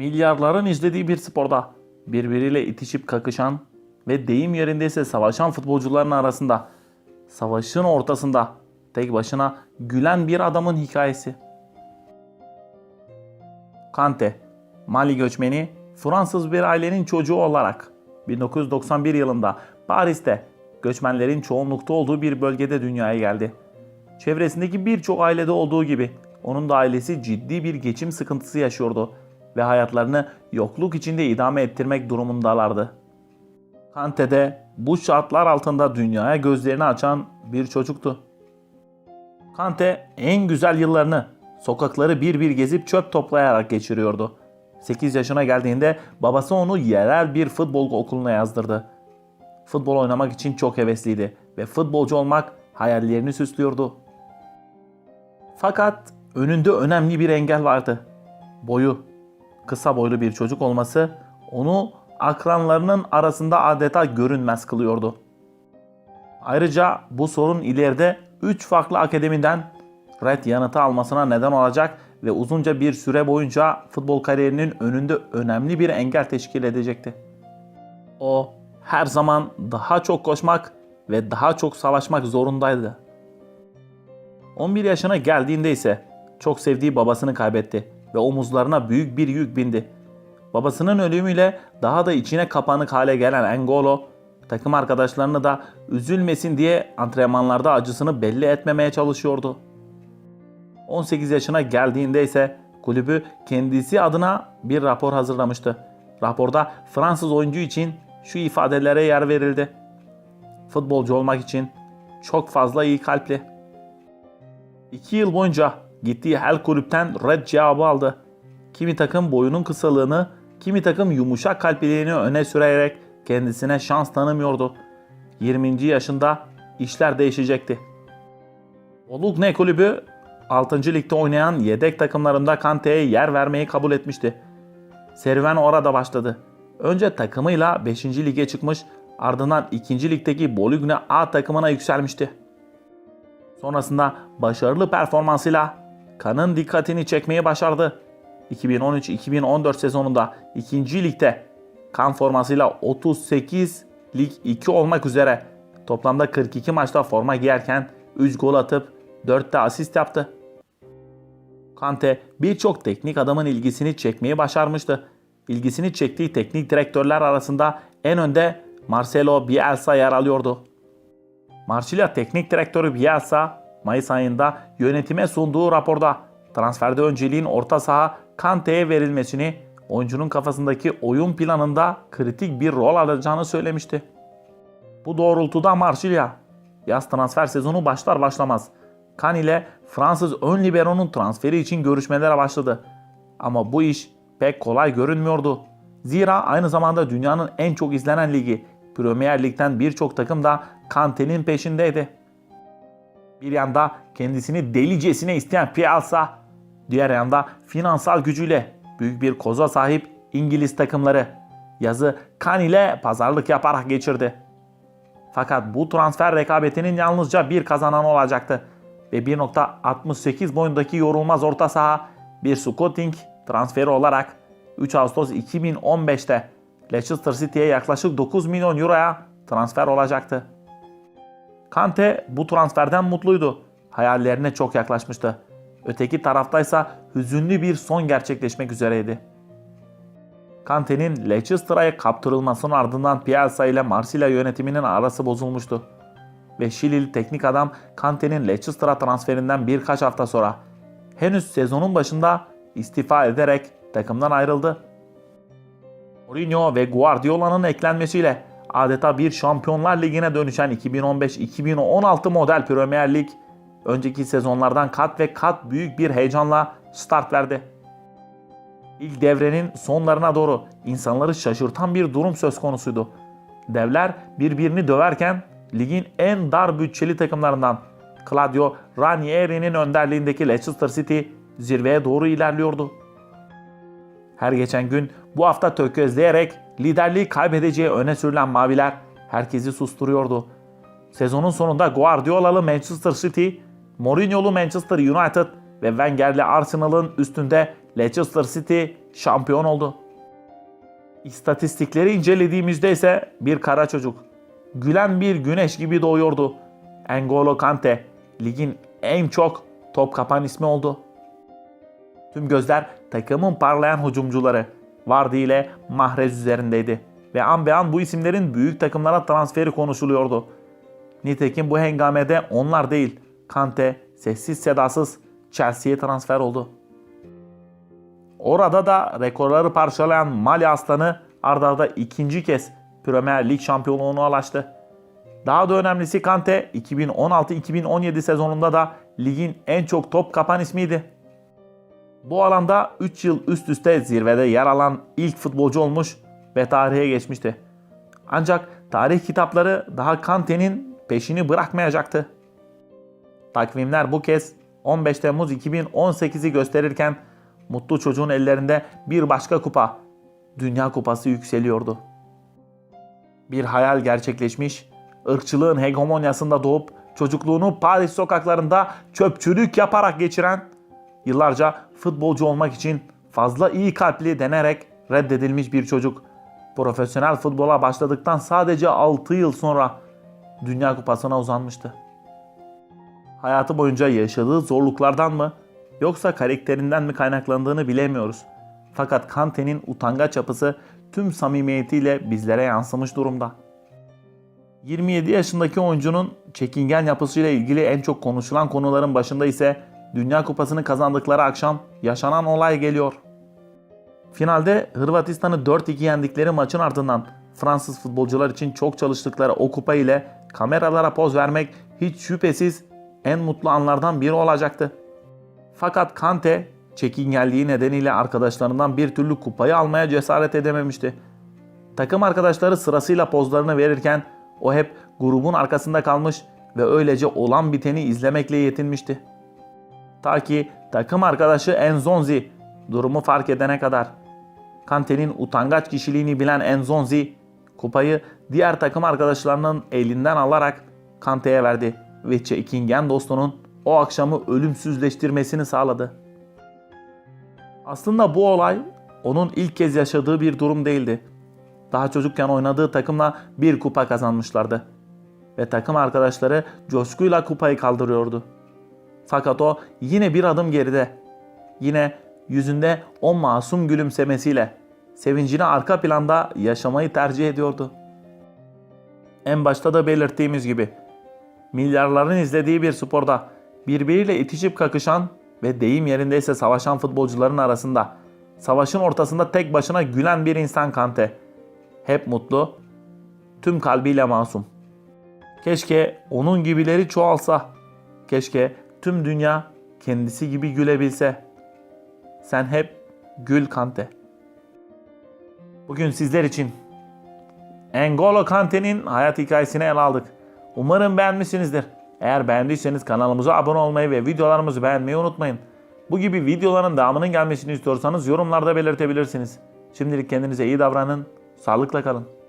Milyarların izlediği bir sporda birbiriyle itişip kakışan ve deyim yerindeyse savaşan futbolcuların arasında savaşın ortasında tek başına gülen bir adamın hikayesi. Kante, Mali göçmeni, Fransız bir ailenin çocuğu olarak 1991 yılında Paris'te göçmenlerin çoğunlukta olduğu bir bölgede dünyaya geldi. Çevresindeki birçok ailede olduğu gibi onun da ailesi ciddi bir geçim sıkıntısı yaşıyordu ve hayatlarını yokluk içinde idame ettirmek durumundalardı. Kante de bu şartlar altında dünyaya gözlerini açan bir çocuktu. Kante en güzel yıllarını sokakları bir bir gezip çöp toplayarak geçiriyordu. 8 yaşına geldiğinde babası onu yerel bir futbol okuluna yazdırdı. Futbol oynamak için çok hevesliydi ve futbolcu olmak hayallerini süslüyordu. Fakat önünde önemli bir engel vardı. Boyu. Kısa boylu bir çocuk olması onu akranlarının arasında adeta görünmez kılıyordu. Ayrıca bu sorun ileride 3 farklı akademiden red yanıtı almasına neden olacak ve uzunca bir süre boyunca futbol kariyerinin önünde önemli bir engel teşkil edecekti. O her zaman daha çok koşmak ve daha çok savaşmak zorundaydı. 11 yaşına geldiğinde ise çok sevdiği babasını kaybetti ve omuzlarına büyük bir yük bindi. Babasının ölümüyle daha da içine kapanık hale gelen Engolo, takım arkadaşlarını da üzülmesin diye antrenmanlarda acısını belli etmemeye çalışıyordu. 18 yaşına geldiğinde ise kulübü kendisi adına bir rapor hazırlamıştı. Raporda Fransız oyuncu için şu ifadelere yer verildi. Futbolcu olmak için çok fazla iyi kalpli. 2 yıl boyunca gittiği her kulüpten red cevabı aldı. Kimi takım boyunun kısalığını, kimi takım yumuşak kalpliliğini öne sürerek kendisine şans tanımıyordu. 20. yaşında işler değişecekti. Olukne kulübü 6. ligde oynayan yedek takımlarında Kante'ye yer vermeyi kabul etmişti. Serüven orada başladı. Önce takımıyla 5. lige çıkmış, ardından 2. ligdeki Bologne A takımına yükselmişti. Sonrasında başarılı performansıyla Kan'ın dikkatini çekmeyi başardı. 2013-2014 sezonunda 2. ligde Kan formasıyla 38 lig 2 olmak üzere toplamda 42 maçta forma giyerken 3 gol atıp 4 de asist yaptı. Kante birçok teknik adamın ilgisini çekmeyi başarmıştı. İlgisini çektiği teknik direktörler arasında en önde Marcelo Bielsa yer alıyordu. Marsilya teknik direktörü Bielsa Mayıs ayında yönetime sunduğu raporda transferde önceliğin orta saha Kante'ye verilmesini, oyuncunun kafasındaki oyun planında kritik bir rol alacağını söylemişti. Bu doğrultuda Marsilya yaz transfer sezonu başlar başlamaz Kan ile Fransız ön libero'nun transferi için görüşmelere başladı. Ama bu iş pek kolay görünmüyordu. Zira aynı zamanda dünyanın en çok izlenen ligi Premier Lig'den birçok takım da Kante'nin peşindeydi. Bir yanda kendisini delicesine isteyen Piazza, diğer yanda finansal gücüyle büyük bir koza sahip İngiliz takımları yazı Kan ile pazarlık yaparak geçirdi. Fakat bu transfer rekabetinin yalnızca bir kazanan olacaktı ve 1.68 boyundaki yorulmaz orta saha bir scouting transferi olarak 3 Ağustos 2015'te Leicester City'ye yaklaşık 9 milyon euroya transfer olacaktı. Kante bu transferden mutluydu. Hayallerine çok yaklaşmıştı. Öteki taraftaysa hüzünlü bir son gerçekleşmek üzereydi. Kante'nin Leicester'a kaptırılmasının ardından Piazza ile Marsilya yönetiminin arası bozulmuştu. Ve Şilili teknik adam Kante'nin Leicester'a transferinden birkaç hafta sonra henüz sezonun başında istifa ederek takımdan ayrıldı. Mourinho ve Guardiola'nın eklenmesiyle adeta bir Şampiyonlar Ligi'ne dönüşen 2015-2016 model Premier Lig önceki sezonlardan kat ve kat büyük bir heyecanla start verdi. İlk devrenin sonlarına doğru insanları şaşırtan bir durum söz konusuydu. Devler birbirini döverken ligin en dar bütçeli takımlarından Claudio Ranieri'nin önderliğindeki Leicester City zirveye doğru ilerliyordu. Her geçen gün bu hafta tökezleyerek liderliği kaybedeceği öne sürülen maviler herkesi susturuyordu. Sezonun sonunda Guardiola'lı Manchester City, Mourinho'lu Manchester United ve Wenger'li Arsenal'ın üstünde Leicester City şampiyon oldu. İstatistikleri incelediğimizde ise bir kara çocuk. Gülen bir güneş gibi doğuyordu. N'Golo Kante ligin en çok top kapan ismi oldu. Tüm gözler takımın parlayan hücumcuları Vardy ile Mahrez üzerindeydi. Ve an be an bu isimlerin büyük takımlara transferi konuşuluyordu. Nitekim bu hengamede onlar değil, Kante sessiz sedasız Chelsea'ye transfer oldu. Orada da rekorları parçalayan Mali Aslanı ardarda arda ikinci kez Premier Lig şampiyonluğuna ulaştı. Daha da önemlisi Kante 2016-2017 sezonunda da ligin en çok top kapan ismiydi. Bu alanda 3 yıl üst üste zirvede yer alan ilk futbolcu olmuş ve tarihe geçmişti. Ancak tarih kitapları daha Kante'nin peşini bırakmayacaktı. Takvimler bu kez 15 Temmuz 2018'i gösterirken mutlu çocuğun ellerinde bir başka kupa, Dünya Kupası yükseliyordu. Bir hayal gerçekleşmiş, ırkçılığın hegemonyasında doğup çocukluğunu Paris sokaklarında çöpçülük yaparak geçiren, yıllarca futbolcu olmak için fazla iyi kalpli denerek reddedilmiş bir çocuk. Profesyonel futbola başladıktan sadece 6 yıl sonra Dünya Kupası'na uzanmıştı. Hayatı boyunca yaşadığı zorluklardan mı yoksa karakterinden mi kaynaklandığını bilemiyoruz. Fakat Kante'nin utangaç yapısı tüm samimiyetiyle bizlere yansımış durumda. 27 yaşındaki oyuncunun çekingen yapısıyla ilgili en çok konuşulan konuların başında ise Dünya Kupası'nı kazandıkları akşam yaşanan olay geliyor. Finalde Hırvatistan'ı 4-2 yendikleri maçın ardından Fransız futbolcular için çok çalıştıkları o kupa ile kameralara poz vermek hiç şüphesiz en mutlu anlardan biri olacaktı. Fakat Kante çekingenliği nedeniyle arkadaşlarından bir türlü kupayı almaya cesaret edememişti. Takım arkadaşları sırasıyla pozlarını verirken o hep grubun arkasında kalmış ve öylece olan biteni izlemekle yetinmişti. Ta ki takım arkadaşı Enzonzi durumu fark edene kadar. Kante'nin utangaç kişiliğini bilen Enzonzi kupayı diğer takım arkadaşlarının elinden alarak Kante'ye verdi ve çekingen dostunun o akşamı ölümsüzleştirmesini sağladı. Aslında bu olay onun ilk kez yaşadığı bir durum değildi. Daha çocukken oynadığı takımla bir kupa kazanmışlardı. Ve takım arkadaşları coşkuyla kupayı kaldırıyordu. Fakat o yine bir adım geride. Yine yüzünde o masum gülümsemesiyle sevincini arka planda yaşamayı tercih ediyordu. En başta da belirttiğimiz gibi milyarların izlediği bir sporda birbiriyle itişip kakışan ve deyim yerindeyse savaşan futbolcuların arasında savaşın ortasında tek başına gülen bir insan Kante. Hep mutlu, tüm kalbiyle masum. Keşke onun gibileri çoğalsa. Keşke tüm dünya kendisi gibi gülebilse. Sen hep gül Kante. Bugün sizler için N'Golo Kante'nin hayat hikayesini ele aldık. Umarım beğenmişsinizdir. Eğer beğendiyseniz kanalımıza abone olmayı ve videolarımızı beğenmeyi unutmayın. Bu gibi videoların devamının gelmesini istiyorsanız yorumlarda belirtebilirsiniz. Şimdilik kendinize iyi davranın, sağlıkla kalın.